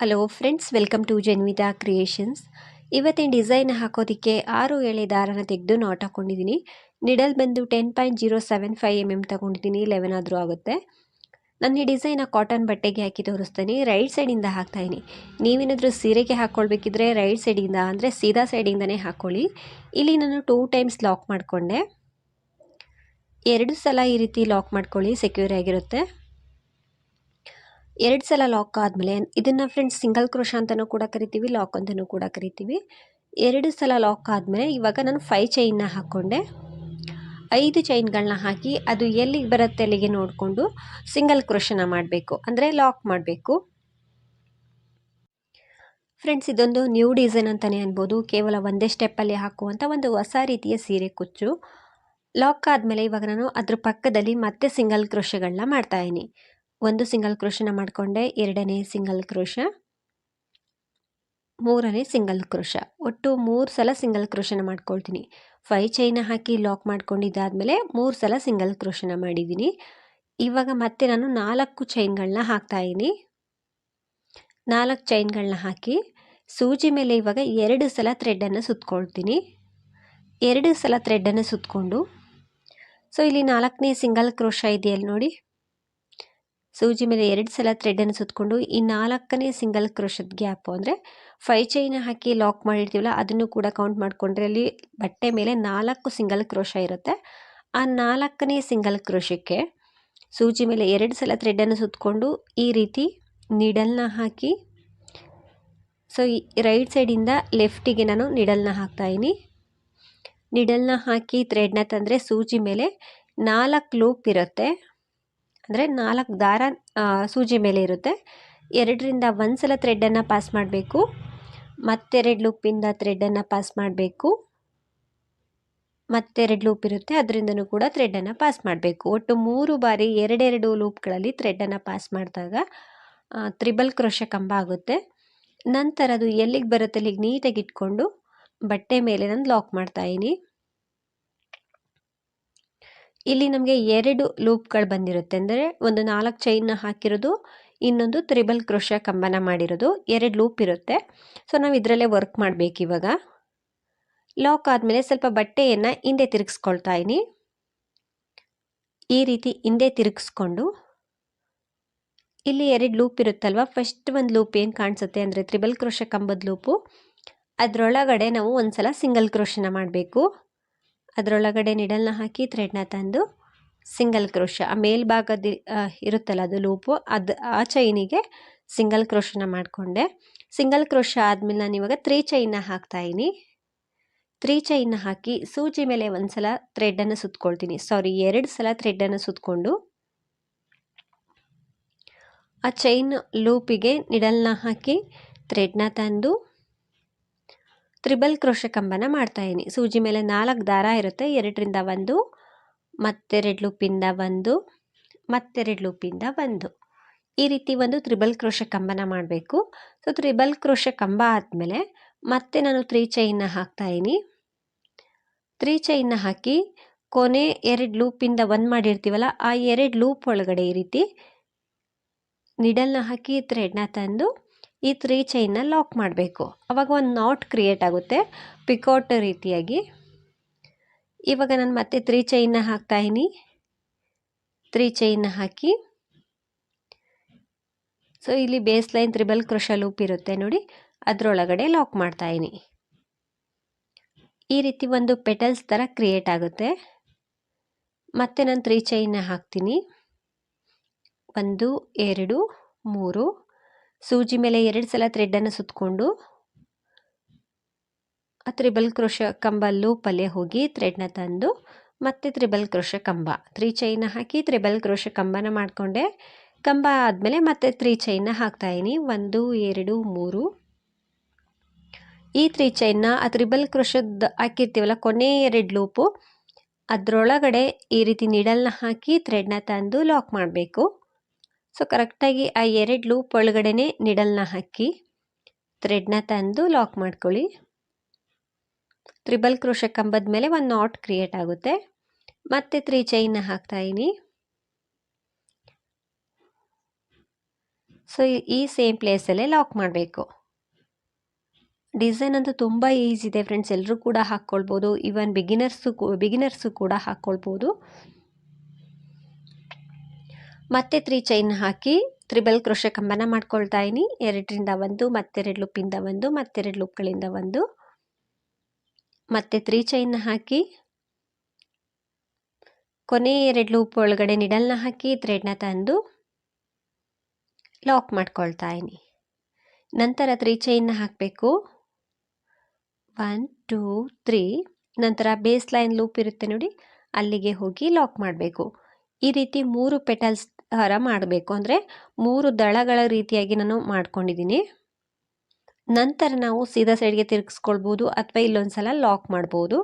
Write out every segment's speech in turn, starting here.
Hello friends welcome to Janvita creations ಇವತ್ತಿನ design ಹಾಕೋದಕ್ಕೆ ಆರು ಎಳೆ ದಾರನ ತೆಗೆದು ನಾಟ್ ಹಾಕ್ಕೊಂಡಿದ್ದೀನಿ ನಿಡಲ್ ಬಂದು ten point zero seven five M M ತೊಗೊಂಡಿದ್ದೀನಿ ಲೆವೆನ್ ಆದರೂ ಆಗುತ್ತೆ. ನಾನು ಈ ಡಿಸೈನ ಕಾಟನ್ ಬಟ್ಟೆಗೆ ಹಾಕಿ ತೋರಿಸ್ತೀನಿ. ರೈಟ್ ಸೈಡಿಂದ ಹಾಕ್ತಾಯಿನಿ ನೀವೇನಾದರೂ ಸೀರೆಗೆ ಹಾಕ್ಕೊಳ್ಬೇಕಿದ್ರೆ ರೈಟ್ ಸೈಡಿಂದ ಅಂದರೆ ಸೀದಾ ಸೈಡಿಂದನೇ ಹಾಕ್ಕೊಳ್ಳಿ ಇಲ್ಲಿ ನಾನು ಟೂ ಟೈಮ್ಸ್ ಲಾಕ್ ಮಾಡಿಕೊಂಡೆ. ಎರಡು ಸಲ ಈ ರೀತಿ ಲಾಕ್ ಮಾಡ್ಕೊಳ್ಳಿ ಸೆಕ್ಯೂರ್ ಆಗಿರುತ್ತೆ. ಎರಡು ಸಲ ಲಾಕ್ ಆದಮೇಲೆ ಇದನ್ನು ಫ್ರೆಂಡ್ಸ್ ಸಿಂಗಲ್ ಕ್ರೋಶ ಅಂತಲೂ ಕೂಡ ಕರಿತೀವಿ ಲಾಕ್ ಅಂತಲೂ ಕೂಡ ಕರಿತೀವಿ. ಎರಡು ಸಲ ಲಾಕ್ ಆದಮೇಲೆ ಇವಾಗ ನಾನು ಫೈ ಚೈನ್ನ ಹಾಕ್ಕೊಂಡೆ ಐದು ಚೈನ್ಗಳನ್ನ ಹಾಕಿ ಅದು ಎಲ್ಲಿಗೆ ಬರುತ್ತೆ ಅಲ್ಲಿಗೆ ನೋಡಿಕೊಂಡು ಸಿಂಗಲ್ ಕ್ರೋಶನ ಮಾಡಬೇಕು, ಅಂದರೆ ಲಾಕ್ ಮಾಡಬೇಕು. ಫ್ರೆಂಡ್ಸ್ ಇದೊಂದು ನ್ಯೂ ಡಿಸೈನ್ ಅಂತಲೇ ಅನ್ಬೋದು. ಕೇವಲ ಒಂದೇ ಸ್ಟೆಪ್ಪಲ್ಲಿ ಹಾಕುವಂಥ ಒಂದು ಹೊಸ ರೀತಿಯ ಸೀರೆ ಕುಚ್ಚು. ಲಾಕ್ ಆದಮೇಲೆ ಇವಾಗ ನಾನು ಅದ್ರ ಪಕ್ಕದಲ್ಲಿ ಮತ್ತೆ ಸಿಂಗಲ್ ಕ್ರೋಶಗಳನ್ನ ಮಾಡ್ತಾಯಿದ್ದೀನಿ ಒಂದು ಸಿಂಗಲ್ ಕ್ರೋಶನ ಮಾಡಿಕೊಂಡೆ, ಎರಡನೇ ಸಿಂಗಲ್ ಕ್ರೋಶ, ಮೂರನೇ ಸಿಂಗಲ್ ಕ್ರೋಶ. ಒಟ್ಟು ಮೂರು ಸಲ ಸಿಂಗಲ್ ಕ್ರೋಶನ ಮಾಡ್ಕೊಳ್ತೀನಿ. ಫೈ ಚೈನ ಹಾಕಿ ಲಾಕ್ ಮಾಡ್ಕೊಂಡಿದ್ದಾದಮೇಲೆ ಮೂರು ಸಲ ಸಿಂಗಲ್ ಕ್ರೋಶನ ಮಾಡಿದ್ದೀನಿ. ಇವಾಗ ಮತ್ತೆ ನಾನು ನಾಲ್ಕು ಚೈನ್ಗಳನ್ನ ಹಾಕ್ತಾಯಿದ್ದೀನಿ ನಾಲ್ಕು ಚೈನ್ಗಳನ್ನ ಹಾಕಿ ಸೂಜಿ ಮೇಲೆ ಇವಾಗ ಎರಡು ಸಲ ಥ್ರೆಡ್ಡನ್ನು ಸುತ್ಕೊಳ್ತೀನಿ. ಎರಡು ಸಲ ಥ್ರೆಡ್ಡನ್ನು ಸುತ್ತಕೊಂಡು ಸೊ ಇಲ್ಲಿ ನಾಲ್ಕನೇ ಸಿಂಗಲ್ ಕ್ರೋಶ ಇದೆಯಲ್ಲ ನೋಡಿ. ಸೂಜಿ ಮೇಲೆ ಎರಡು ಸಲ ಥ್ರೆಡನ್ನು ಸುತ್ತಕೊಂಡು ಈ ನಾಲ್ಕನೇ ಸಿಂಗಲ್ ಕ್ರೋಶದ ಗ್ಯಾಪು ಅಂದರೆ ಫೈ ಚೈನ್ ಹಾಕಿ ಲಾಕ್ ಮಾಡಿರ್ತೀವಲ್ಲ, ಅದನ್ನು ಕೂಡ ಕೌಂಟ್ ಮಾಡಿಕೊಂಡ್ರೆ ಅಲ್ಲಿ ಬಟ್ಟೆ ಮೇಲೆ ನಾಲ್ಕು ಸಿಂಗಲ್ ಕ್ರೋಶ ಇರುತ್ತೆ. ಆ ನಾಲ್ಕನೇ ಸಿಂಗಲ್ ಕ್ರೋಶಕ್ಕೆ ಸೂಜಿ ಮೇಲೆ ಎರಡು ಸಲ ಥ್ರೆಡನ್ನು ಸುತ್ತಕೊಂಡು ಈ ರೀತಿ ನಿಡಲ್ನ ಹಾಕಿ ಸೊ ಈ ರೈಟ್ ಸೈಡಿಂದ ಲೆಫ್ಟಿಗೆ ನಾನು ನಿಡಲ್ನ ಹಾಕ್ತಾಯಿನಿ ನಿಡಲ್ನ ಹಾಕಿ ಥ್ರೆಡ್ನ ತಂದರೆ ಸೂಜಿ ಮೇಲೆ ನಾಲ್ಕು ಲೂಪ್ ಇರುತ್ತೆ. ಅಂದರೆ ನಾಲ್ಕು ದಾರ ಸೂಜಿ ಮೇಲೆ ಇರುತ್ತೆ. ಎರಡರಿಂದ ಒಂದು ಸಲ ಥ್ರೆಡ್ಡನ್ನು ಪಾಸ್ ಮಾಡಬೇಕು. ಮತ್ತೆರಡು ಲೂಪಿಂದ ಥ್ರೆಡ್ಡನ್ನು ಪಾಸ್ ಮಾಡಬೇಕು. ಮತ್ತೆರಡು ಲೂಪ್ ಇರುತ್ತೆ, ಅದರಿಂದನೂ ಕೂಡ ಥ್ರೆಡ್ಡನ್ನು ಪಾಸ್ ಮಾಡಬೇಕು. ಒಟ್ಟು ಮೂರು ಬಾರಿ ಎರಡೆರಡು ಲೂಪ್ಗಳಲ್ಲಿ ಥ್ರೆಡ್ಡನ್ನು ಪಾಸ್ ಮಾಡಿದಾಗ ತ್ರಿಬಲ್ ಕ್ರೋಶ ಕಂಬ ಆಗುತ್ತೆ. ನಂತರ ಅದು ಎಲ್ಲಿಗೆ ಬರುತ್ತೆ, ಅಲ್ಲಿಗೆ ನೀಟಾಗಿ ಇಟ್ಕೊಂಡು ಬಟ್ಟೆ ಮೇಲೆ ನಾನು ಲಾಕ್ ಮಾಡ್ತಾಯಿನಿ ಇಲ್ಲಿ ನಮಗೆ ಎರಡು ಲೂಪ್ಗಳು ಬಂದಿರುತ್ತೆ. ಅಂದರೆ ಒಂದು ನಾಲ್ಕು ಚೈನ್ನ ಹಾಕಿರೋದು, ಇನ್ನೊಂದು ತ್ರಿಬಲ್ ಕ್ರೋಶ ಕಂಬನ ಮಾಡಿರೋದು. ಎರಡು ಲೂಪ್ ಇರುತ್ತೆ. ಸೊ, ನಾವು ಇದರಲ್ಲೇ ವರ್ಕ್ ಮಾಡಬೇಕು ಇವಾಗ. ಲಾಕ್ ಆದಮೇಲೆ ಸ್ವಲ್ಪ ಬಟ್ಟೆಯನ್ನು ಹಿಂದೆ ತಿರುಗಿಸ್ಕೊಳ್ತಾ ಇದ್ದೀನಿ ಈ ರೀತಿ ಹಿಂದೆ ತಿರುಗಿಸ್ಕೊಂಡು, ಇಲ್ಲಿ ಎರಡು ಲೂಪ್ ಇರುತ್ತಲ್ವ? ಫಸ್ಟ್ ಒಂದು ಲೂಪ್ ಏನು ಕಾಣಿಸುತ್ತೆ ಅಂದರೆ ತ್ರಿಬಲ್ ಕ್ರೋಶ ಕಂಬದ ಲೂಪು. ಅದರೊಳಗಡೆ ನಾವು ಒಂದು ಸಲ ಸಿಂಗಲ್ ಕ್ರೋಶನ ಮಾಡಬೇಕು. ಅದರೊಳಗಡೆ ನಿಡಲ್ನ ಹಾಕಿ ಥ್ರೆಡ್ನ ತಂದು ಸಿಂಗಲ್ ಕ್ರೋಶ ಆ ಮೇಲ್ಭಾಗದ ಇರುತ್ತಲ್ಲ ಅದು ಲೂಪು ಅದು, ಆ ಚೈನಿಗೆ ಸಿಂಗಲ್ ಕ್ರೋಶನ ಮಾಡಿಕೊಂಡೆ. ಸಿಂಗಲ್ ಕ್ರೋಶ ಆದಮೇಲೆ ನಾನು ಇವಾಗ ತ್ರೀ ಚೈನ್ನ ಹಾಕ್ತಾಯಿನಿ ತ್ರೀ ಚೈನ್ನ ಹಾಕಿ ಸೂಜಿ ಮೇಲೆ ಒಂದು ಸಲ ಥ್ರೆಡ್ಡನ್ನು ಸುತ್ಕೊಳ್ತೀನಿ. ಸಾರಿ ಎರಡು ಸಲ ಥ್ರೆಡ್ಡನ್ನು ಸುತ್ತಕೊಂಡು ಆ ಚೈನ್ ಲೂಪಿಗೆ ನಿಡಲ್ನ ಹಾಕಿ ಥ್ರೆಡ್ನ ತಂದು ತ್ರಿಬಲ್ ಕ್ರೋಶ ಕಂಬನ ಮಾಡ್ತಾಯಿದ್ದೀನಿ ಸೂಜಿ ಮೇಲೆ ನಾಲ್ಕು ದಾರ ಇರುತ್ತೆ. ಎರಡರಿಂದ ಒಂದು, ಮತ್ತೆರಡು ಲೂಪಿಂದ ಒಂದು, ಮತ್ತೆರಡು ಲೂಪಿಂದ ಒಂದು. ಈ ರೀತಿ ಒಂದು ತ್ರಿಬಲ್ ಕ್ರೋಶ ಕಂಬನ ಮಾಡಬೇಕು. ಸೊ ತ್ರಿಬಲ್ ಕ್ರೋಶ ಕಂಬ ಆದಮೇಲೆ ಮತ್ತೆ ನಾನು ತ್ರೀ ಚೈನ್ನ ಹಾಕ್ತಾಯಿದ್ದೀನಿ ತ್ರೀ ಚೈನ್ನ ಹಾಕಿ ಕೊನೆ ಎರಡು ಲೂಪಿಂದ ಒಂದು ಮಾಡಿರ್ತೀವಲ್ಲ, ಆ ಎರಡು ಲೂಪ್ ಒಳಗಡೆ ಈ ರೀತಿ, ನಿಡಲ್ನ ಹಾಕಿ ಥ್ರೆಡ್ನ ತಂದು ಈ ತ್ರೀ ಚೈನ್ನ ಲಾಕ್ ಮಾಡಬೇಕು. ಅವಾಗ ಒಂದು ನಾಟ್ ಕ್ರಿಯೇಟ್ ಆಗುತ್ತೆ. ಪಿಕೋಟ್ ರೀತಿಯಾಗಿ. ಇವಾಗ ನಾನು ಮತ್ತೆ ತ್ರೀ ಚೈನ್ನ ಹಾಕ್ತಾಯಿನಿ ತ್ರೀ ಚೈನ್ನ ಹಾಕಿ. ಸೊ ಇಲ್ಲಿ base line triple crochet loop ಇರುತ್ತೆ ನೋಡಿ. ಅದರೊಳಗಡೆ ಲಾಕ್ ಮಾಡ್ತಾಯಿನಿ ಈ ರೀತಿ ಒಂದು ಪೆಟಲ್ಸ್ ಥರ ಕ್ರಿಯೇಟ್ ಆಗುತ್ತೆ. ಮತ್ತೆ ನಾನು ತ್ರೀ ಚೈನ್ನ ಹಾಕ್ತೀನಿ. ಒಂದು, ಎರಡು, ಮೂರು ಸೂಜಿ ಮೇಲೆ ಎರಡು ಸಲ ಥ್ರೆಡ್ಡನ್ನು ಸುತ್ತಕೊಂಡು ಆ ತ್ರಿಬಲ್ ಕ್ರೋಶ ಕಂಬ ಲೂಪಲ್ಲೇ ಹೋಗಿ ಥ್ರೆಡ್ನ ತಂದು, ಮತ್ತೆ ತ್ರಿಬಲ್ ಕ್ರೋಶ ಕಂಬ. ತ್ರೀ ಚೈನ ಹಾಕಿ ತ್ರಿಬಲ್ ಕ್ರೋಶ ಕಂಬನ ಮಾಡಿಕೊಂಡೆ. ಕಂಬ ಆದಮೇಲೆ ಮತ್ತೆ ತ್ರೀ ಚೈನ್ನ ಹಾಕ್ತಾಯಿನಿ ಒಂದು, ಎರಡು, ಮೂರು. ಈ ತ್ರೀ ಚೈನ್ನ ಆ ತ್ರಿಬಲ್ ಕ್ರೋಶದ್ದು ಹಾಕಿರ್ತೀವಲ್ಲ, ಕೊನೆ ಎರಡು ಲೂಪು, ಅದರೊಳಗಡೆ ಈ ರೀತಿ ನಿಡಲ್ನ ಹಾಕಿ ಥ್ರೆಡ್ನ ತಂದು ಲಾಕ್ ಮಾಡಬೇಕು. ಸೊ ಕರೆಕ್ಟಾಗಿ ಆ ಎರಡು ಲೂಪ್ ಒಳಗಡೆ ನಿಡಲ್ನ ಹಾಕಿ ಥ್ರೆಡ್ನ ತಂದು ಲಾಕ್ ಮಾಡ್ಕೊಳ್ಳಿ. ತ್ರಿಬಲ್ ಕ್ರೋಶ ಕಂಬದ ಮೇಲೆ ಒಂದು ನಾಟ್ ಕ್ರಿಯೇಟ್ ಆಗುತ್ತೆ. ಮತ್ತೆ ತ್ರೀ ಚೈನ್ನ ಹಾಕ್ತಾಯಿನಿ ಸೊ ಈ ಸೇಮ್ ಪ್ಲೇಸಲ್ಲೇ ಲಾಕ್ ಮಾಡಬೇಕು. ಡಿಸೈನ್ ಅಂತೂ ತುಂಬ ಈಸಿ ಇದೆ ಫ್ರೆಂಡ್ಸ್ ಎಲ್ಲರೂ ಕೂಡ ಹಾಕ್ಕೊಳ್ಬೋದು. ಈವನ್ ಬಿಗಿನರ್ಸು ಬಿಗಿನರ್ಸು ಕೂಡ ಹಾಕ್ಕೊಳ್ಬೋದು. ಮತ್ತೆ ತ್ರೀ ಚೈನ್ ಹಾಕಿ ತ್ರಿಬಲ್ ಕ್ರೋಶ ಕಂಬನ ಮಾಡ್ಕೊಳ್ತಾ ಇದ್ದೀನಿ ಎರಡರಿಂದ ಒಂದು, ಮತ್ತೆರಡು ಲೂಪಿಂದ ಒಂದು, ಮತ್ತೆರಡು ಲೂಪ್ಗಳಿಂದ ಒಂದು. ಮತ್ತೆ ತ್ರೀ ಚೈನ್ ಹಾಕಿ ಕೊನೆ ಎರಡು ಲೂಪ್ ಒಳಗಡೆ ನಿಡಲ್ನ ಹಾಕಿ ಥ್ರೆಡ್ನ ತಂದು ಲಾಕ್ ಮಾಡ್ಕೊಳ್ತಾ ಇದ್ದೀನಿ ನಂತರ ತ್ರೀ ಚೈನ್ ಹಾಕಬೇಕು. ಒನ್ ಟೂ ತ್ರೀ ನಂತರ ಬೇಸ್ ಲೈನ್ ಲೂಪ್ ಇರುತ್ತೆ ನೋಡಿ, ಅಲ್ಲಿಗೆ ಹೋಗಿ ಲಾಕ್ ಮಾಡಬೇಕು. ಈ ರೀತಿ ಮೂರು ಪೆಟಲ್ಸ್ ಥರ ಮಾಡಬೇಕು. ಅಂದರೆ ಮೂರು ದಳಗಳ ರೀತಿಯಾಗಿ ನಾನು ಮಾಡ್ಕೊಂಡಿದ್ದೀನಿ. ನಂತರ ನಾವು ಸೀದಾ ಸೈಡ್ಗೆ ತಿರುಗಿಸ್ಕೊಳ್ಬೋದು ಅಥವಾ ಇಲ್ಲೊಂದು ಸಲ ಲಾಕ್ ಮಾಡ್ಬೋದು.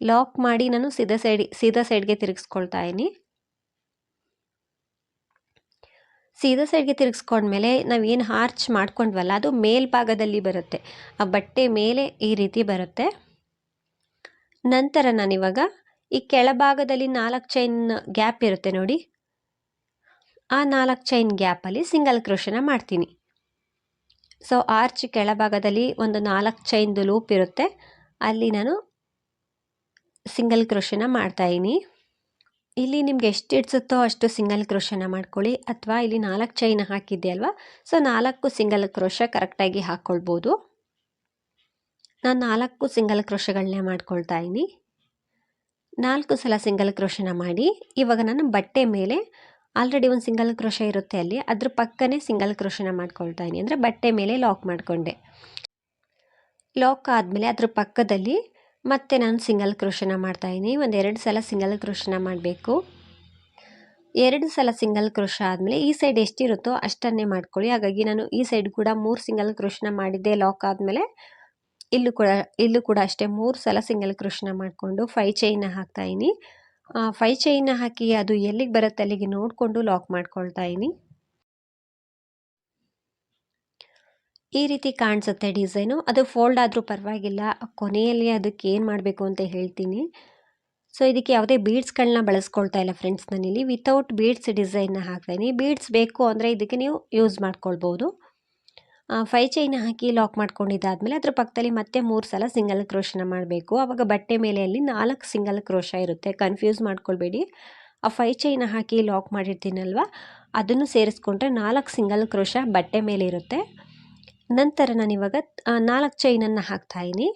ಲಾಕ್ ಮಾಡಿ ನಾನು ಸೀದಾ ಸೈಡ್, ಸೀದಾ ಸೈಡ್ಗೆ ತಿರುಗಿಸ್ಕೊಳ್ತಾ ಇದ್ದೀನಿ. ಸೀದಾ ಸೈಡ್ಗೆ ತಿರುಗಿಸ್ಕೊಂಡ್ಮೇಲೆ ಏನು ಹಾರ್ಚ್ ಮಾಡ್ಕೊಂಡ್ವಲ್ಲ, ಅದು ಮೇಲ್ಭಾಗದಲ್ಲಿ ಬರುತ್ತೆ. ಆ ಬಟ್ಟೆ ಮೇಲೆ ಈ ರೀತಿ ಬರುತ್ತೆ. ನಂತರ ನಾನಿವಾಗ ಈ ಕೆಳಭಾಗದಲ್ಲಿ ನಾಲ್ಕು ಚೈನ್ ಗ್ಯಾಪ್ ಇರುತ್ತೆ ನೋಡಿ. ಆ ನಾಲ್ಕು ಚೈನ್ ಗ್ಯಾಪಲ್ಲಿ ಸಿಂಗಲ್ ಕ್ರೋಶನ ಮಾಡ್ತೀನಿ. ಸೊ ಆರ್ಚ್ ಕೆಳಭಾಗದಲ್ಲಿ ಒಂದು ನಾಲ್ಕು ಚೈನ್ದು ಲೂಪ್ ಇರುತ್ತೆ. ಅಲ್ಲಿ ನಾನು ಸಿಂಗಲ್ ಕ್ರೋಶನ ಮಾಡ್ತಾಯಿನಿ ಇಲ್ಲಿ ನಿಮ್ಗೆ ಎಷ್ಟು ಇಡ್ಸುತ್ತೋ ಅಷ್ಟು ಸಿಂಗಲ್ ಕ್ರೋಶನ ಮಾಡ್ಕೊಳ್ಳಿ. ಅಥವಾ ಇಲ್ಲಿ ನಾಲ್ಕು ಚೈನ್ ಹಾಕಿದ್ದೆ ಅಲ್ವಾ? ಸೊ ನಾಲ್ಕು ಸಿಂಗಲ್ ಕ್ರೋಶ ಕರೆಕ್ಟಾಗಿ ಹಾಕ್ಕೊಳ್ಬೋದು ನಾನು ನಾಲ್ಕು ಸಿಂಗಲ್ ಕ್ರೋಶಗಳನ್ನೇ ಮಾಡ್ಕೊಳ್ತಾ ಇದ್ದೀನಿ. ನಾಲ್ಕು ಸಲ ಸಿಂಗಲ್ ಕ್ರೋಶನ ಮಾಡಿ, ಇವಾಗ ನಾನು ಬಟ್ಟೆ ಮೇಲೆ ಆಲ್ರೆಡಿ ಒಂದು ಸಿಂಗಲ್ ಕ್ರೋಷ ಇರುತ್ತೆ ಅಲ್ಲಿ, ಅದ್ರ ಪಕ್ಕನೇ ಸಿಂಗಲ್ ಕ್ರೋಶನ ಮಾಡ್ಕೊಳ್ತಾ ಇದ್ದೀನಿ. ಅಂದರೆ ಬಟ್ಟೆ ಮೇಲೆ ಲಾಕ್ ಮಾಡಿಕೊಂಡೆ. ಲಾಕ್ ಆದಮೇಲೆ ಅದ್ರ ಪಕ್ಕದಲ್ಲಿ ಮತ್ತೆ ನಾನು ಸಿಂಗಲ್ ಕ್ರೋಶನ ಮಾಡ್ತಾಯಿದ್ದೀನಿ ಒಂದು ಎರಡು ಸಲ ಸಿಂಗಲ್ ಕ್ರೋಶನ ಮಾಡಬೇಕು. ಎರಡು ಸಲ ಸಿಂಗಲ್ ಕ್ರೋಷ ಆದಮೇಲೆ ಈ ಸೈಡ್ ಎಷ್ಟಿರುತ್ತೋ ಅಷ್ಟನ್ನೇ ಮಾಡ್ಕೊಳ್ಳಿ. ಹಾಗಾಗಿ ನಾನು ಈ ಸೈಡ್ ಕೂಡ ಮೂರು ಸಿಂಗಲ್ ಕ್ರೋಶನ ಮಾಡಿದ್ದೆ ಲಾಕ್ ಆದಮೇಲೆ ಇಲ್ಲೂ ಕೂಡ ಇಲ್ಲೂ ಕೂಡ ಅಷ್ಟೇ ಮೂರು ಸಲ ಸಿಂಗಲ್ ಕೃಷ್ಣ ಮಾಡಿಕೊಂಡು ಫೈ ಚೈನ ಹಾಕ್ತಾಯಿನಿ ಫೈ ಚೈನ ಹಾಕಿ ಅದು ಎಲ್ಲಿಗೆ ಬರುತ್ತೆ ಅಲ್ಲಿಗೆ ನೋಡಿಕೊಂಡು ಲಾಕ್ ಮಾಡ್ಕೊಳ್ತಾ ಇನಿ ಈ ರೀತಿ ಕಾಣಿಸುತ್ತೆ ಡಿಸೈನು ಅದು ಫೋಲ್ಡ್ ಆದರೂ ಪರವಾಗಿಲ್ಲ, ಕೊನೆಯಲ್ಲಿ ಅದಕ್ಕೆ ಏನು ಮಾಡಬೇಕು ಅಂತ ಹೇಳ್ತೀನಿ. ಸೊ ಇದಕ್ಕೆ ಯಾವುದೇ ಬೀಡ್ಸ್ಗಳನ್ನ ಬಳಸ್ಕೊಳ್ತಾ ಇಲ್ಲ ಫ್ರೆಂಡ್ಸ್ ನಾನಿಲ್ಲಿ. ವಿತೌಟ್ ಬೀಡ್ಸ್ ಡಿಸೈನ್ನ ಹಾಕ್ತಾಯಿನಿ ಬೀಡ್ಸ್ ಬೇಕು ಅಂದರೆ ಇದಕ್ಕೆ ನೀವು ಯೂಸ್ ಮಾಡ್ಕೊಳ್ಬೋದು. ಫೈ ಚೈನ್ ಹಾಕಿ ಲಾಕ್ ಮಾಡ್ಕೊಂಡಿದ್ದಾದಮೇಲೆ ಅದ್ರ ಪಕ್ಕದಲ್ಲಿ ಮತ್ತೆ ಮೂರು ಸಲ ಸಿಂಗಲ್ ಕ್ರೋಶನ ಮಾಡಬೇಕು. ಆವಾಗ ಬಟ್ಟೆ ಮೇಲೆಯಲ್ಲಿ ನಾಲ್ಕು ಸಿಂಗಲ್ ಕ್ರೋಶ ಇರುತ್ತೆ. ಕನ್ಫ್ಯೂಸ್ ಮಾಡ್ಕೊಳ್ಬೇಡಿ. ಆ ಫೈ ಚೈನ ಹಾಕಿ ಲಾಕ್ ಮಾಡಿರ್ತೀನಲ್ವ? ಅದನ್ನು ಸೇರಿಸ್ಕೊಂಡ್ರೆ ನಾಲ್ಕು ಸಿಂಗಲ್ ಕ್ರೋಶ ಬಟ್ಟೆ ಮೇಲೆ ಇರುತ್ತೆ. ನಂತರ ನಾನಿವಾಗ ನಾಲ್ಕು ಚೈನನ್ನು ಹಾಕ್ತಾಯಿನಿ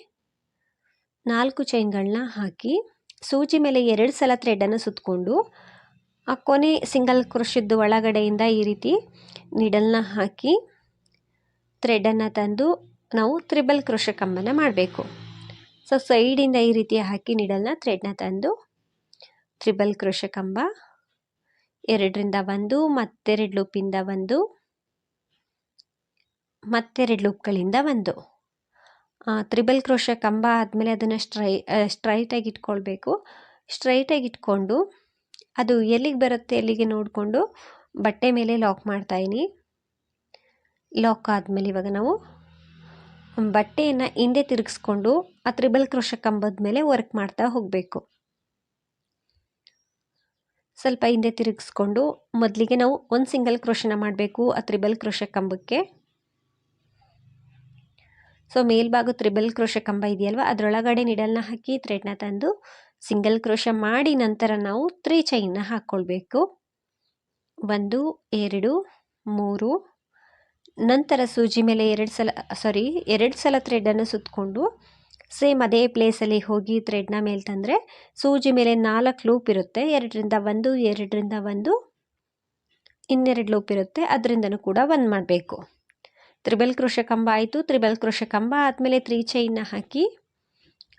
ನಾಲ್ಕು ಚೈನ್ಗಳನ್ನ ಹಾಕಿ ಸೂಜಿ ಮೇಲೆ ಎರಡು ಸಲ ಥ್ರೆಡನ್ನು ಸುತ್ತಕೊಂಡು ಆ ಕೊನೆ ಸಿಂಗಲ್ ಕ್ರೋಶದ್ದು ಒಳಗಡೆಯಿಂದ ಈ ರೀತಿ ನಿಡಲ್ನ ಹಾಕಿ ಥ್ರೆಡನ್ನು ತಂದು ನಾವು ತ್ರಿಬಲ್ ಕ್ರೋಶ ಕಂಬನ ಮಾಡಬೇಕು ಸೊ ಸೈಡಿಂದ ಈ ರೀತಿ ಹಾಕಿ ನಿಡಲ್ನ ಥ್ರೆಡ್ನ ತಂದು ತ್ರಿಬಲ್ ಕ್ರೋಶ ಕಂಬ ಎರಡರಿಂದ ಒಂದು, ಮತ್ತೆರಡು ಲೂಪಿಂದ ಒಂದು, ಮತ್ತೆರಡು ಲೂಪ್ಗಳಿಂದ ಒಂದು. ತ್ರಿಬಲ್ ಕ್ರೋಶ ಕಂಬ ಆದಮೇಲೆ ಅದನ್ನು ಸ್ಟ್ರೈ ಸ್ಟ್ರೈಟಾಗಿ ಇಟ್ಕೊಳ್ಬೇಕು. ಸ್ಟ್ರೈಟಾಗಿ ಇಟ್ಕೊಂಡು ಅದು ಎಲ್ಲಿಗೆ ಬರುತ್ತೆ ಎಲ್ಲಿಗೆ ನೋಡಿಕೊಂಡು ಬಟ್ಟೆ ಮೇಲೆ ಲಾಕ್ ಮಾಡ್ತಾಯಿನಿ ಲಾಕ್ ಆದಮೇಲೆ ಇವಾಗ ನಾವು ಬಟ್ಟೆಯನ್ನು ಹಿಂದೆ ತಿರುಗಿಸ್ಕೊಂಡು ಆ ತ್ರಿಬಲ್ ಕ್ರೋಶ ಕಂಬದ ಮೇಲೆ ವರ್ಕ್ ಮಾಡ್ತಾ ಹೋಗಬೇಕು. ಸ್ವಲ್ಪ ಹಿಂದೆ ತಿರುಗಿಸ್ಕೊಂಡು ಮೊದಲಿಗೆ ನಾವು ಒಂದು ಸಿಂಗಲ್ ಕ್ರೋಶನ ಮಾಡಬೇಕು, ಆ ತ್ರಿಬಲ್ ಕ್ರೋಶ ಕಂಬಕ್ಕೆ. ಸೊ ಮೇಲ್ಭಾಗ ತ್ರಿಬಲ್ ಕ್ರೋಶ ಕಂಬ ಇದೆಯಲ್ವ? ಅದರೊಳಗಡೆ ನಿಡಲ್ನ ಹಾಕಿ ಥ್ರೆಡ್ನ ತಂದು ಸಿಂಗಲ್ ಕ್ರೋಶ ಮಾಡಿ ನಂತರ ನಾವು ತ್ರೀ ಚೈನ್ನ ಹಾಕ್ಕೊಳ್ಬೇಕು ಒಂದು, ಎರಡು, ಮೂರು ನಂತರ ಸೂಜಿ ಮೇಲೆ ಎರಡು ಸಲ ಸಾರಿ ಎರಡು ಸಲ ಥ್ರೆಡನ್ನು ಸುತ್ತಕೊಂಡು ಸೇಮ್ ಅದೇ ಪ್ಲೇಸಲ್ಲಿ ಹೋಗಿ ಥ್ರೆಡ್ನ ಮೇಲೆ ತಂದರೆ ಸೂಜಿ ಮೇಲೆ ನಾಲ್ಕು ಲೂಪ್ ಇರುತ್ತೆ. ಎರಡರಿಂದ ಒಂದು ಎರಡರಿಂದ ಒಂದು, ಇನ್ನೆರಡು ಲೂಪ್ ಇರುತ್ತೆ. ಅದರಿಂದನೂ ಕೂಡ ಒಂದು ಮಾಡಬೇಕು. ತ್ರಿಬಲ್ ಕೃಷ ಕಂಬ ಆಯಿತು. ತ್ರಿಬಲ್ ಕೃಷ ಕಂಬ ಆದಮೇಲೆ ತ್ರೀ ಚೈನ್ನ ಹಾಕಿ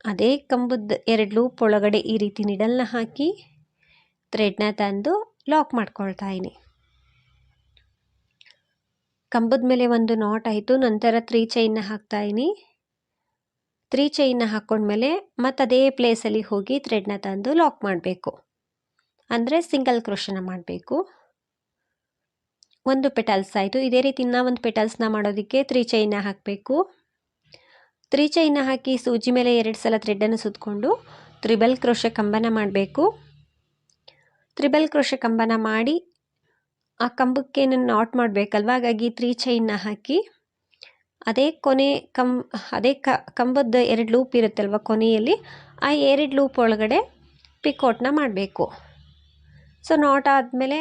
ಅದೇ ಕಂಬದ ಎರಡು ಲೂಪ್ ಒಳಗಡೆ ಈ ರೀತಿ ನಿಡಲ್ನ ಹಾಕಿ ಥ್ರೆಡ್ನ ತಂದು ಲಾಕ್ ಮಾಡ್ಕೊಳ್ತಾ ಇದ್ದೀನಿ ಕಂಬದ ಮೇಲೆ ಒಂದು ನಾಟ್ ಆಯಿತು. ನಂತರ ತ್ರೀ ಚೈನ್ನ ಹಾಕ್ತಾಯಿನಿ ತ್ರೀ ಚೈನ್ನ ಹಾಕ್ಕೊಂಡ್ಮೇಲೆ ಮತ್ತು ಅದೇ ಪ್ಲೇಸಲ್ಲಿ ಹೋಗಿ ಥ್ರೆಡ್ನ ತಂದು ಲಾಕ್ ಮಾಡಬೇಕು. ಅಂದರೆ ಸಿಂಗಲ್ ಕ್ರೋಶನ ಮಾಡಬೇಕು. ಒಂದು ಪೆಟಲ್ಸ್ ಆಯಿತು. ಇದೇ ರೀತಿ ಇನ್ನೂ ಒಂದು ಪೆಟಲ್ಸ್ನ ಮಾಡೋದಕ್ಕೆ ತ್ರೀ ಚೈನ್ನ ಹಾಕಬೇಕು. ತ್ರೀ ಚೈನ್ನ ಹಾಕಿ ಸೂಜಿ ಮೇಲೆ ಎರಡು ಸಲ ಥ್ರೆಡ್ಡನ್ನು ಸುತ್ತಕೊಂಡು ತ್ರಿಬಲ್ ಕ್ರೋಶ ಕಂಬನ ಮಾಡಬೇಕು. ತ್ರಿಬಲ್ ಕ್ರೋಶ ಕಂಬನ ಮಾಡಿ ಆ ಕಂಬಕ್ಕೆ ನಾನು ನಾಟ್ ಮಾಡಬೇಕಲ್ವ? ಹಾಗಾಗಿ ತ್ರೀ ಚೈನ್ನ ಹಾಕಿ, ಅದೇ ಕೊನೆ ಕಂ, ಅದೇ ಕಂಬದ ಎರಡು ಲೂಪ್ ಇರುತ್ತಲ್ವ ಕೊನೆಯಲ್ಲಿ, ಆ ಎರಡು ಲೂಪ್ ಒಳಗಡೆ ಪಿಕೋಟ್ನ ಮಾಡಬೇಕು. ಸೊ ನಾಟ್ ಆದಮೇಲೆ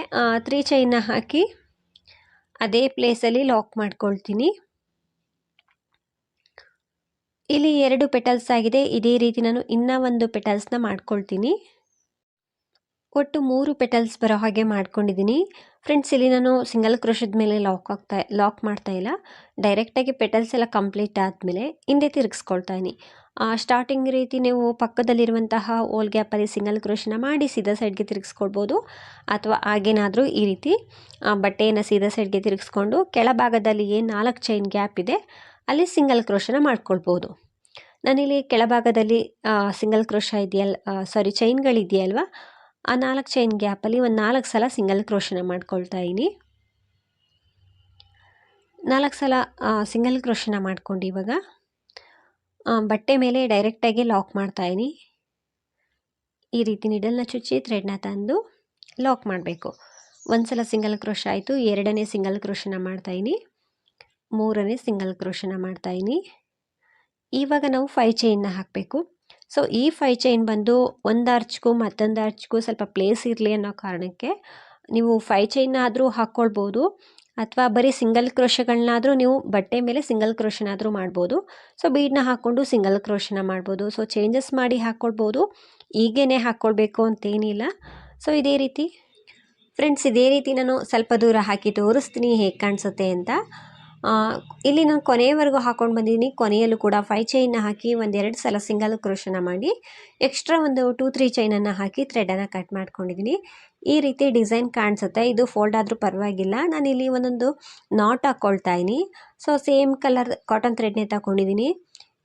ತ್ರೀ ಚೈನ್ನ ಹಾಕಿ, ಅದೇ ಪ್ಲೇಸಲ್ಲಿ ಲಾಕ್ ಮಾಡ್ಕೊಳ್ತೀನಿ. ಇಲ್ಲಿ ಎರಡು ಪೆಟಲ್ಸ್ ಆಗಿದೆ. ಇದೇ ರೀತಿ ನಾನು ಇನ್ನೂ ಒಂದು ಪೆಟಲ್ಸ್ನ ಮಾಡ್ಕೊಳ್ತೀನಿ. ಒಟ್ಟು ಮೂರು ಪೆಟಲ್ಸ್ ಬರೋ ಹಾಗೆ ಮಾಡ್ಕೊಂಡಿದ್ದೀನಿ. ಫ್ರೆಂಡ್ಸ್ ಇಲ್ಲಿ ನಾನು ಸಿಂಗಲ್ ಕ್ರೋಶದ ಮೇಲೆ ಲಾಕ್ ಆಗ್ತಾ ಲಾಕ್ ಮಾಡ್ತಾ ಇಲ್ಲ. ಡೈರೆಕ್ಟಾಗಿ ಪೆಟಲ್ಸ್ ಎಲ್ಲ ಕಂಪ್ಲೀಟ್ ಆದಮೇಲೆ ಹಿಂದೆ ತಿರುಗಿಸ್ಕೊಳ್ತಾ ಇದ್ದೀನಿ ಸ್ಟಾರ್ಟಿಂಗ್ ರೀತಿ ನೀವು ಪಕ್ಕದಲ್ಲಿರುವಂತಹ ಓಲ್ ಗ್ಯಾಪಲ್ಲಿ ಸಿಂಗಲ್ ಕ್ರೋಶನ ಮಾಡಿ ಸೀದಾ ಸೈಡ್ಗೆ ತಿರುಗಿಸ್ಕೊಳ್ಬೋದು. ಅಥವಾ ಹಾಗೇನಾದರೂ ಈ ರೀತಿ ಬಟ್ಟೆಯನ್ನು ಸೀದಾ ಸೈಡ್ಗೆ ತಿರುಗಿಸ್ಕೊಂಡು ಕೆಳಭಾಗದಲ್ಲಿ ಏನು ನಾಲ್ಕು ಚೈನ್ ಗ್ಯಾಪ್ ಇದೆ, ಅಲ್ಲಿ ಸಿಂಗಲ್ ಕ್ರೋಶನ ಮಾಡ್ಕೊಳ್ಬೋದು. ನಾನಿಲ್ಲಿ ಕೆಳಭಾಗದಲ್ಲಿ ಸಿಂಗಲ್ ಕ್ರೋಶ ಇದೆಯಲ್ಲ ಸಾರಿ ಚೈನ್ಗಳಿದೆಯಲ್ವ ಆ ನಾಲ್ಕು ಚೈನ್ ಗ್ಯಾಪಲ್ಲಿ ಒಂದು ನಾಲ್ಕು ಸಲ ಸಿಂಗಲ್ ಕ್ರೋಶನ ಮಾಡ್ಕೊಳ್ತಾ ಇದ್ದೀನಿ ನಾಲ್ಕು ಸಲ ಸಿಂಗಲ್ ಕ್ರೋಶನ ಮಾಡ್ಕೊಂಡು ಇವಾಗ ಬಟ್ಟೆ ಮೇಲೆ ಡೈರೆಕ್ಟಾಗಿ ಲಾಕ್ ಮಾಡ್ತಾಯಿನಿ ಈ ರೀತಿ ನಿಡಲ್ನ ಚುಚ್ಚಿ ಥ್ರೆಡ್ನ ತಂದು ಲಾಕ್ ಮಾಡಬೇಕು. ಒಂದು ಸಲ ಸಿಂಗಲ್ ಕ್ರೋಶ ಆಯಿತು, ಎರಡನೇ ಸಿಂಗಲ್ ಕ್ರೋಶನ ಮಾಡ್ತಾಯಿನಿ ಮೂರನೇ ಸಿಂಗಲ್ ಕ್ರೋಶನ ಮಾಡ್ತಾಯಿನಿ ಇವಾಗ ನಾವು ಫೈ ಚೈನ್ನ ಹಾಕಬೇಕು. ಸೊ ಈ ಫೈ ಚೈನ್ ಬಂದು ಒಂದು ಆರ್ಚ್ಗೂ ಮತ್ತೊಂದು ಆರ್ಚ್ಗೂ ಸ್ವಲ್ಪ ಪ್ಲೇಸ್ ಇರಲಿ ಅನ್ನೋ ಕಾರಣಕ್ಕೆ ನೀವು ಫೈ ಚೈನ್ ಆದರೂ ಹಾಕ್ಕೊಳ್ಬೋದು ಅಥವಾ ಬರೀ ಸಿಂಗಲ್ ಕ್ರೋಶಗಳನ್ನಾದರೂ ನೀವು ಬಟ್ಟೆ ಮೇಲೆ ಸಿಂಗಲ್ ಕ್ರೋಶನಾದರೂ ಮಾಡ್ಬೋದು. ಸೊ ಬೀಡನ್ನ ಹಾಕ್ಕೊಂಡು ಸಿಂಗಲ್ ಕ್ರೋಶನ ಮಾಡ್ಬೋದು. ಸೊ ಚೇಂಜಸ್ ಮಾಡಿ ಹಾಕ್ಕೊಳ್ಬೋದು ಈಗೇನೆ ಹಾಕ್ಕೊಳ್ಬೇಕು ಅಂತೇನಿಲ್ಲ. ಸೊ ಇದೇ ರೀತಿ. ಫ್ರೆಂಡ್ಸ್ ಇದೇ ರೀತಿ ನಾನು ಸ್ವಲ್ಪ ದೂರ ಹಾಕಿ ತೋರಿಸ್ತೀನಿ ಹೇಗೆ ಕಾಣಿಸುತ್ತೆ ಅಂತ. ಇಲ್ಲಿ ನಾನು ಕೊನೆಯವರೆಗೂ ಹಾಕೊಂಡು ಬಂದಿದ್ದೀನಿ ಕೊನೆಯಲ್ಲೂ ಕೂಡ ಫೈ ಚೈನ್ನ ಹಾಕಿ ಒಂದೆರಡು ಸಲ ಸಿಂಗಲ್ ಕ್ರೋಶನ ಮಾಡಿ ಎಕ್ಸ್ಟ್ರಾ ಒಂದು ಟೂ ತ್ರೀ ಚೈನನ್ನು ಹಾಕಿ ಥ್ರೆಡನ್ನು ಕಟ್ ಮಾಡ್ಕೊಂಡಿದ್ದೀನಿ ಈ ರೀತಿ ಡಿಸೈನ್ ಕಾಣಿಸುತ್ತೆ. ಇದು ಫೋಲ್ಡ್ ಆದರೂ ಪರವಾಗಿಲ್ಲ. ನಾನಿಲ್ಲಿ ಒಂದೊಂದು ನಾಟ್ ಹಾಕ್ಕೊಳ್ತಾ ಇದ್ದೀನಿ ಸೊ ಸೇಮ್ ಕಲರ್ ಕಾಟನ್ ಥ್ರೆಡ್ನೇ ತಗೊಂಡಿದ್ದೀನಿ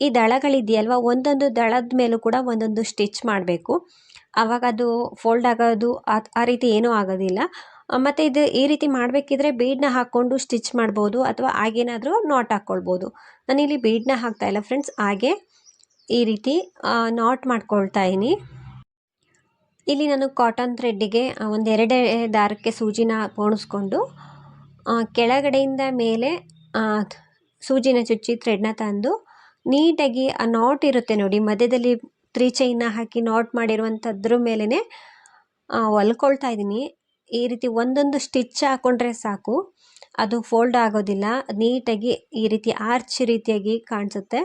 ಈ ದಳಗಳಿದೆಯಲ್ವ? ಒಂದೊಂದು ದಳದ ಮೇಲೂ ಕೂಡ ಒಂದೊಂದು ಸ್ಟಿಚ್ ಮಾಡಬೇಕು. ಆವಾಗ ಅದು ಫೋಲ್ಡ್ ಆಗೋದು ಆ ರೀತಿ ಏನೂ ಆಗೋದಿಲ್ಲ. ಮತ್ತು ಇದು ಈ ರೀತಿ ಮಾಡಬೇಕಿದ್ರೆ ಬೀಡನ್ನ ಹಾಕ್ಕೊಂಡು ಸ್ಟಿಚ್ ಮಾಡ್ಬೋದು ಅಥವಾ ಹಾಗೇನಾದರೂ ನಾಟ್ ಹಾಕ್ಕೊಳ್ಬೋದು. ನಾನಿಲ್ಲಿ ಬೀಡನ್ನ ಹಾಕ್ತಾ ಇಲ್ಲ ಫ್ರೆಂಡ್ಸ್ ಹಾಗೆ ಈ ರೀತಿ ನಾಟ್ ಮಾಡ್ಕೊಳ್ತಾ ಇದ್ದೀನಿ. ಇಲ್ಲಿ ನಾನು ಕಾಟನ್ ಥ್ರೆಡ್ಡಿಗೆ ಒಂದೆರಡೇ ದಾರಕ್ಕೆ ಸೂಜಿನ ಪೋಣಿಸ್ಕೊಂಡು ಕೆಳಗಡೆಯಿಂದ ಮೇಲೆ ಸೂಜಿನ ಚುಚ್ಚಿ ಥ್ರೆಡ್ನ ತಂದು ನೀಟಾಗಿ ಆ ನಾಟ್ ಇರುತ್ತೆ ನೋಡಿ, ಮಧ್ಯದಲ್ಲಿ ತ್ರೀ ಚೈನ್ನ ಹಾಕಿ ನಾಟ್ ಮಾಡಿರುವಂಥದ್ರ ಮೇಲೇ ಹೊಲ್ಕೊಳ್ತಾ ಇದ್ದೀನಿ. ಈ ರೀತಿ ಒಂದೊಂದು ಸ್ಟಿಚ್ ಹಾಕ್ಕೊಂಡ್ರೆ ಸಾಕು. ಅದು ಫೋಲ್ಡ್ ಆಗೋದಿಲ್ಲ. ನೀಟಾಗಿ ಈ ರೀತಿ ಆರ್ಚ್ ರೀತಿಯಾಗಿ ಕಾಣಿಸುತ್ತೆ.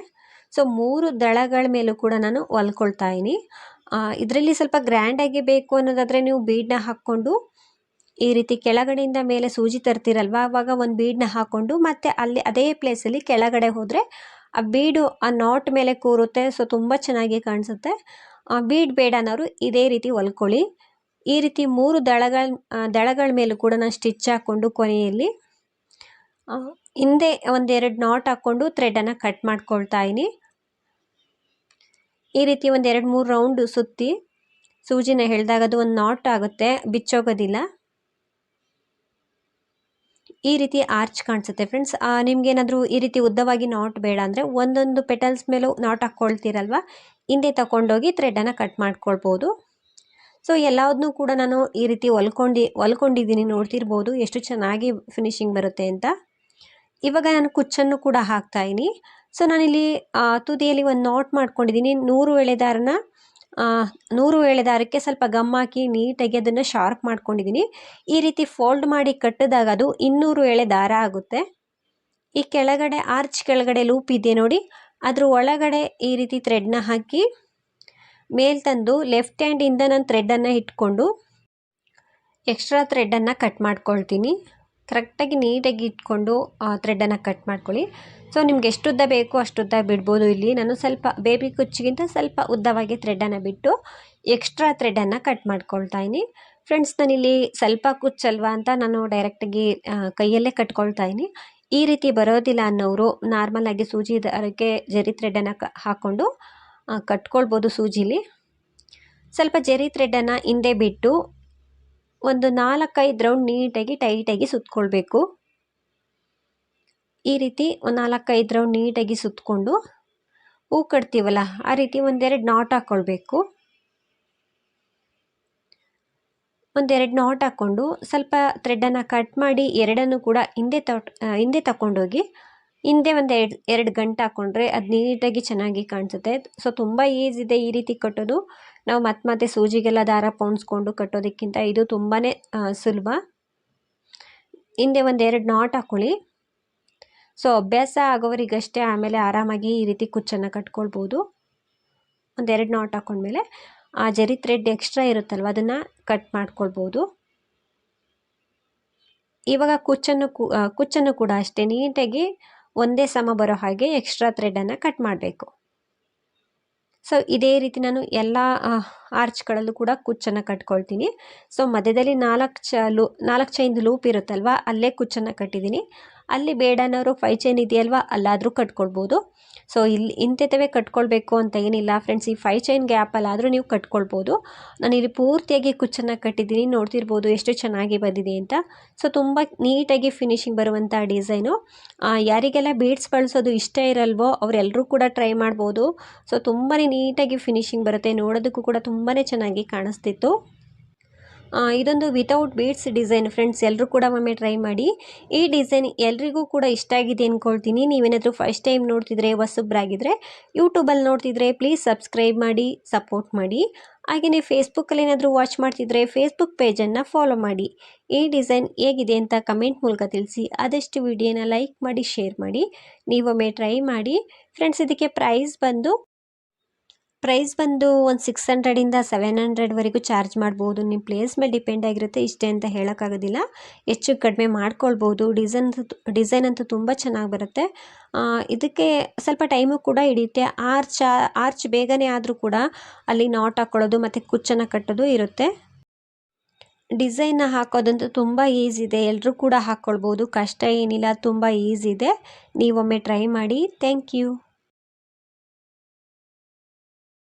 ಸೊ, ಮೂರು ದಳಗಳ ಮೇಲೂ ಕೂಡ ನಾನು ಹೊಲ್ಕೊಳ್ತಾ ಇದ್ದೀನಿ ಇದರಲ್ಲಿ ಸ್ವಲ್ಪ ಗ್ರ್ಯಾಂಡಾಗಿ ಬೇಕು ಅನ್ನೋದಾದರೆ ನೀವು ಬೀಡನ್ನ ಹಾಕ್ಕೊಂಡು ಈ ರೀತಿ ಕೆಳಗಡೆಯಿಂದ ಮೇಲೆ ಸೂಜಿ ತರ್ತೀರಲ್ವ? ಆವಾಗ ಒಂದು ಬೀಡನ್ನ ಹಾಕ್ಕೊಂಡು ಮತ್ತೆ ಅಲ್ಲಿ ಅದೇ ಪ್ಲೇಸಲ್ಲಿ ಕೆಳಗಡೆ ಹೋದರೆ ಆ ಬೀಡು ಆ ನಾಟ್ ಮೇಲೆ ಕೂರುತ್ತೆ. ಸೊ, ತುಂಬ ಚೆನ್ನಾಗಿ ಕಾಣಿಸುತ್ತೆ. ಬೀಡ್ ಬೇಡ ಅನ್ನೋರು ಇದೇ ರೀತಿ ಹೊಲ್ಕೊಳ್ಳಿ. ಈ ರೀತಿ ಮೂರು ದಳಗಳ ದಳಗಳ ಮೇಲೂ ಕೂಡ ನಾನು ಸ್ಟಿಚ್ ಹಾಕ್ಕೊಂಡು ಕೊನೆಯಲ್ಲಿ ಹಿಂದೆ ಒಂದೆರಡು ನಾಟ್ ಹಾಕ್ಕೊಂಡು ಥ್ರೆಡನ್ನು ಕಟ್ ಮಾಡ್ಕೊಳ್ತಾ ಇದ್ದೀನಿ. ಈ ರೀತಿ ಒಂದೆರಡು ಮೂರು ರೌಂಡು ಸುತ್ತಿ, ಸೂಜಿನ ಹೇಳಿದಾಗ ಅದು ಒಂದು ನಾಟ್ ಆಗುತ್ತೆ, ಬಿಚ್ಚೋಗೋದಿಲ್ಲ. ಈ ರೀತಿ ಆರ್ಚ್ ಕಾಣಿಸುತ್ತೆ ಫ್ರೆಂಡ್ಸ್ ನಿಮ್ಗೇನಾದರೂ ಈ ರೀತಿ ಉದ್ದವಾಗಿ ನಾಟ್ ಬೇಡ ಅಂದರೆ ಒಂದೊಂದು ಪೆಟಲ್ಸ್ ಮೇಲೂ ನಾಟ್ ಹಾಕ್ಕೊಳ್ತೀರಲ್ವ? ಹಿಂದೆ ತಗೊಂಡೋಗಿ ಥ್ರೆಡನ್ನು ಕಟ್ ಮಾಡ್ಕೊಳ್ಬೋದು. ಸೊ ಎಲ್ಲದನ್ನು ಕೂಡ ನಾನು ಈ ರೀತಿ ಹೊಲ್ಕೊಂಡು, ಹೊಲ್ಕೊಂಡಿದ್ದೀನಿ, ನೋಡ್ತಿರ್ಬೋದು ಎಷ್ಟು ಚೆನ್ನಾಗಿ ಫಿನಿಶಿಂಗ್ ಬರುತ್ತೆ ಅಂತ. ಇವಾಗ ನಾನು ಕುಚ್ಚನ್ನು ಕೂಡ ಹಾಕ್ತಾಯಿನಿ ಸೊ ನಾನಿಲ್ಲಿ ತುದಿಯಲ್ಲಿ ಒಂದು ನಾಟ್ ಮಾಡ್ಕೊಂಡಿದ್ದೀನಿ. ನೂರು ಎಳೆದಾರನ ನೂರು ಎಳೆದಾರಕ್ಕೆ ಸ್ವಲ್ಪ ಗಮ್ ಹಾಕಿ ನೀಟಾಗಿ ಅದನ್ನು ಶಾರ್ಪ್ ಮಾಡ್ಕೊಂಡಿದ್ದೀನಿ. ಈ ರೀತಿ ಫೋಲ್ಡ್ ಮಾಡಿ ಕಟ್ಟಿದಾಗ ಅದು ಇನ್ನೂರು ಎಳೆ ದಾರ ಆಗುತ್ತೆ. ಈ ಕೆಳಗಡೆ ಆರ್ಚ್ ಕೆಳಗಡೆ ಲೂಪ್ ಇದೆ ನೋಡಿ, ಅದ್ರ ಒಳಗಡೆ ಈ ರೀತಿ ಥ್ರೆಡ್ನ ಹಾಕಿ ಮೇಲ್ ತಂದು ಲೆಫ್ಟ್ ಹ್ಯಾಂಡಿಂದ ನಾನು ಥ್ರೆಡ್ಡನ್ನು ಇಟ್ಕೊಂಡು ಎಕ್ಸ್ಟ್ರಾ ಥ್ರೆಡ್ಡನ್ನು ಕಟ್ ಮಾಡ್ಕೊಳ್ತೀನಿ. ಕರೆಕ್ಟಾಗಿ ನೀಟಾಗಿ ಇಟ್ಕೊಂಡು ಥ್ರೆಡ್ಡನ್ನು ಕಟ್ ಮಾಡ್ಕೊಳ್ಳಿ. ಸೊ ನಿಮ್ಗೆ ಎಷ್ಟು ಉದ್ದ ಬೇಕು ಅಷ್ಟು ಉದ್ದ ಬಿಡ್ಬೋದು ಇಲ್ಲಿ. ನಾನು ಸ್ವಲ್ಪ ಬೇಬಿ ಕುಚ್ಚಿಗಿಂತ ಸ್ವಲ್ಪ ಉದ್ದವಾಗಿ ಥ್ರೆಡ್ಡನ್ನು ಬಿಟ್ಟು ಎಕ್ಸ್ಟ್ರಾ ಥ್ರೆಡ್ಡನ್ನು ಕಟ್ ಮಾಡ್ಕೊಳ್ತಾ ಇದ್ದೀನಿ. ಫ್ರೆಂಡ್ಸ್ ನಾನಿಲ್ಲಿ ಸ್ವಲ್ಪ ಕುಚ್ಚಲ್ವಾ ಅಂತ ನಾನು ಡೈರೆಕ್ಟಾಗಿ ಕೈಯಲ್ಲೇ ಕಟ್ಕೊಳ್ತಾ ಇದ್ದೀನಿ. ಈ ರೀತಿ ಬರೋದಿಲ್ಲ ಅನ್ನೋರು ನಾರ್ಮಲಾಗಿ ಸೂಜಿ ದಾರಕ್ಕೆ ಜರಿ ಥ್ರೆಡ್ಡನ್ನು ಕ ಹಾಕ್ಕೊಂಡು ಕಟ್ಕೊಳ್ಬೋದು ಸೂಜಿಲಿ. ಸ್ವಲ್ಪ ಜರಿ ಥ್ರೆಡ್ಡನ್ನು ಹಿಂದೆ ಬಿಟ್ಟು ಒಂದು ನಾಲ್ಕೈದು ರೌಂಡ್ ನೀಟಾಗಿ ಟೈಟಾಗಿ ಸುತ್ತಕೊಳ್ಬೇಕು ಈ ರೀತಿ ಒಂದು ನಾಲ್ಕೈದು ರೌಂಡ್ ನೀಟಾಗಿ ಸುತ್ತಕೊಂಡು ಹೂ ಕಟ್ತೀವಲ್ಲ, ಆ ರೀತಿ ಒಂದೆರಡು ನಾಟ್ ಹಾಕ್ಕೊಳ್ಬೇಕು ಒಂದೆರಡು ನಾಟ್ ಹಾಕ್ಕೊಂಡು ಸ್ವಲ್ಪ ಥ್ರೆಡನ್ನು ಕಟ್ ಮಾಡಿ ಎರಡನ್ನು ಕೂಡ ಹಿಂದೆ ತ ಹಿಂದೆ ತಗೊಂಡೋಗಿ ಹಿಂದೆ ಒಂದು ಎರಡು ಎರಡು ಗಂಟೆ ಹಾಕ್ಕೊಂಡ್ರೆ ಅದು ನೀಟಾಗಿ ಚೆನ್ನಾಗಿ ಕಾಣಿಸುತ್ತೆ. ಸೊ ತುಂಬ ಈಸಿ ಇದೆ ಈ ರೀತಿ ಕಟ್ಟೋದು. ನಾವು ಮತ್ತೆ ಮತ್ತೆ ಸೂಜಿಗೆಲ್ಲ ದಾರ ಪೌಣ್ಸ್ಕೊಂಡು ಕಟ್ಟೋದಕ್ಕಿಂತ ಇದು ತುಂಬಾ ಸುಲಭ. ಹಿಂದೆ ಒಂದು ಎರಡು ನಾಟ್ ಹಾಕ್ಕೊಳ್ಳಿ ಸೊ ಅಭ್ಯಾಸ ಆಗೋವರಿಗಷ್ಟೇ ಆಮೇಲೆ ಆರಾಮಾಗಿ ಈ ರೀತಿ ಕುಚ್ಚನ್ನು ಕಟ್ಕೊಳ್ಬೋದು. ಒಂದೆರಡು ನಾಟ್ ಹಾಕ್ಕೊಂಡ್ಮೇಲೆ ಆ ಜರಿ ಥ್ರೆಡ್ ಎಕ್ಸ್ಟ್ರಾ ಇರುತ್ತಲ್ವ, ಅದನ್ನು ಕಟ್ ಮಾಡ್ಕೊಳ್ಬೋದು. ಇವಾಗ ಕುಚ್ಚನ್ನು ಕುಚ್ಚನ್ನು ಕೂಡ ಅಷ್ಟೇ ನೀಟಾಗಿ ಒಂದೇ ಸಮ ಬರೋ ಹಾಗೆ ಎಕ್ಸ್ಟ್ರಾ ಥ್ರೆಡನ್ನು ಕಟ್ ಮಾಡಬೇಕು. ಸೊ ಇದೇ ರೀತಿ ನಾನು ಎಲ್ಲ ಆರ್ಚ್ಗಳಲ್ಲೂ ಕೂಡ ಕುಚ್ಚನ್ನು ಕಟ್ಕೊಳ್ತೀನಿ. ಸೊ ಮಧ್ಯದಲ್ಲಿ ನಾಲ್ಕು ಚ, ಲೂ, ನಾಲ್ಕು ಚೈನ್ ಲೂಪ್ ಇರುತ್ತಲ್ವ, ಅಲ್ಲೇ ಕುಚ್ಚನ್ನು ಕಟ್ಟಿದ್ದೀನಿ ಅಲ್ಲಿ ಬೇಡ ಅನ್ನೋರು ಫೈ ಚೈನ್ ಇದೆಯಲ್ವ, ಅಲ್ಲಾದರೂ ಕಟ್ಕೊಳ್ಬೋದು. ಸೊ ಇಲ್ಲಿ ಇಂಥದ್ದೇ ಕಟ್ಕೊಳ್ಬೇಕು ಅಂತ ಏನಿಲ್ಲ ಫ್ರೆಂಡ್ಸ್ ಈ ಫೈ ಚೈನ್ ಗ್ಯಾಪಲ್ಲಾದರೂ ನೀವು ಕಟ್ಕೊಳ್ಬೋದು. ನಾನು ಇಲ್ಲಿ ಪೂರ್ತಿಯಾಗಿ ಕುಚ್ಚನ್ನು ಕಟ್ಟಿದ್ದೀನಿ, ನೋಡ್ತಿರ್ಬೋದು ಎಷ್ಟು ಚೆನ್ನಾಗಿ ಬಂದಿದೆ ಅಂತ. ಸೊ ತುಂಬ ನೀಟಾಗಿ ಫಿನಿಶಿಂಗ್ ಬರುವಂಥ ಡಿಸೈನು ಯಾರಿಗೆಲ್ಲ ಬೀಡ್ಸ್ ಬಳಸೋದು ಇಷ್ಟ ಇರಲ್ವೋ ಅವರೆಲ್ಲರೂ ಕೂಡ ಟ್ರೈ ಮಾಡ್ಬೋದು. ಸೊ ತುಂಬಾ ನೀಟಾಗಿ ಫಿನಿಶಿಂಗ್ ಬರುತ್ತೆ. ನೋಡೋದಕ್ಕೂ ಕೂಡ ತುಂಬಾ ಚೆನ್ನಾಗಿ ಕಾಣಿಸ್ತಿತ್ತು. ಇದೊಂದು ವಿತೌಟ್ ಬೀಡ್ಸ್ ಡಿಸೈನ್ ಫ್ರೆಂಡ್ಸ್ ಎಲ್ಲರೂ ಕೂಡ ಒಮ್ಮೆ ಟ್ರೈ ಮಾಡಿ. ಈ ಡಿಸೈನ್ ಎಲ್ರಿಗೂ ಕೂಡ ಇಷ್ಟ ಆಗಿದೆ ಅಂದ್ಕೊಳ್ತೀನಿ ನೀವೇನಾದರೂ ಫಸ್ಟ್ ಟೈಮ್ ನೋಡ್ತಿದ್ರೆ ಹೊಸಬ್ರಾಗಿದ್ದರೆ ಯೂಟ್ಯೂಬಲ್ಲಿ ನೋಡ್ತಿದ್ರೆ ಪ್ಲೀಸ್ ಸಬ್ಸ್ಕ್ರೈಬ್ ಮಾಡಿ ಸಪೋರ್ಟ್ ಮಾಡಿ. ಹಾಗೆಯೇ ಫೇಸ್ಬುಕ್ಕಲ್ಲಿ ಏನಾದರೂ ವಾಚ್ ಮಾಡ್ತಿದ್ರೆ ಫೇಸ್ಬುಕ್ ಪೇಜನ್ನು ಫಾಲೋ ಮಾಡಿ. ಈ ಡಿಸೈನ್ ಹೇಗಿದೆ ಅಂತ ಕಮೆಂಟ್ ಮೂಲಕ ತಿಳಿಸಿ. ಆದಷ್ಟು ವಿಡಿಯೋನ ಲೈಕ್ ಮಾಡಿ ಶೇರ್ ಮಾಡಿ. ನೀವೊಮ್ಮೆ ಟ್ರೈ ಮಾಡಿ. ಫ್ರೆಂಡ್ಸ್ ಇದಕ್ಕೆ ಪ್ರೈಸ್ ಬಂದು ಪ್ರೈಸ್ ಬಂದು ಒಂದು ಸಿಕ್ಸ್ ಹಂಡ್ರೆಡಿಂದ ಸೆವೆನ್ ಹಂಡ್ರೆಡ್ವರೆಗೂ ಚಾರ್ಜ್ ಮಾಡ್ಬೋದು. ನಿಮ್ಮ ಪ್ಲೇಸ್ ಮೇಲೆ ಡಿಪೆಂಡ್ ಆಗಿರುತ್ತೆ. ಇಷ್ಟೇ ಅಂತ ಹೇಳೋಕ್ಕಾಗೋದಿಲ್ಲ. ಹೆಚ್ಚು ಕಡಿಮೆ ಮಾಡ್ಕೊಳ್ಬೋದು. ಡಿಸೈನ್ ಡಿಸೈನ್ ಅಂತೂ ತುಂಬ ಚೆನ್ನಾಗಿ ಬರುತ್ತೆ. ಇದಕ್ಕೆ ಸ್ವಲ್ಪ ಟೈಮು ಕೂಡ ಹಿಡಿಯುತ್ತೆ. ಆರ್ಚ್ ಆರ್ಚ್ ಬೇಗನೆ ಆದರೂ ಕೂಡ ಅಲ್ಲಿ ನಾಟ್ ಹಾಕ್ಕೊಳ್ಳೋದು ಮತ್ತು ಕುಚ್ಚನ್ನು ಕಟ್ಟೋದು ಇರುತ್ತೆ. ಡಿಸೈನ್ನ ಹಾಕೋದಂತೂ ತುಂಬ ಈಸಿ ಇದೆ. ಎಲ್ಲರೂ ಕೂಡ ಹಾಕ್ಕೊಳ್ಬೋದು ಕಷ್ಟ ಏನಿಲ್ಲ. ತುಂಬ ಈಸಿ ಇದೆ. ನೀವೊಮ್ಮೆ ಟ್ರೈ ಮಾಡಿ. Thank you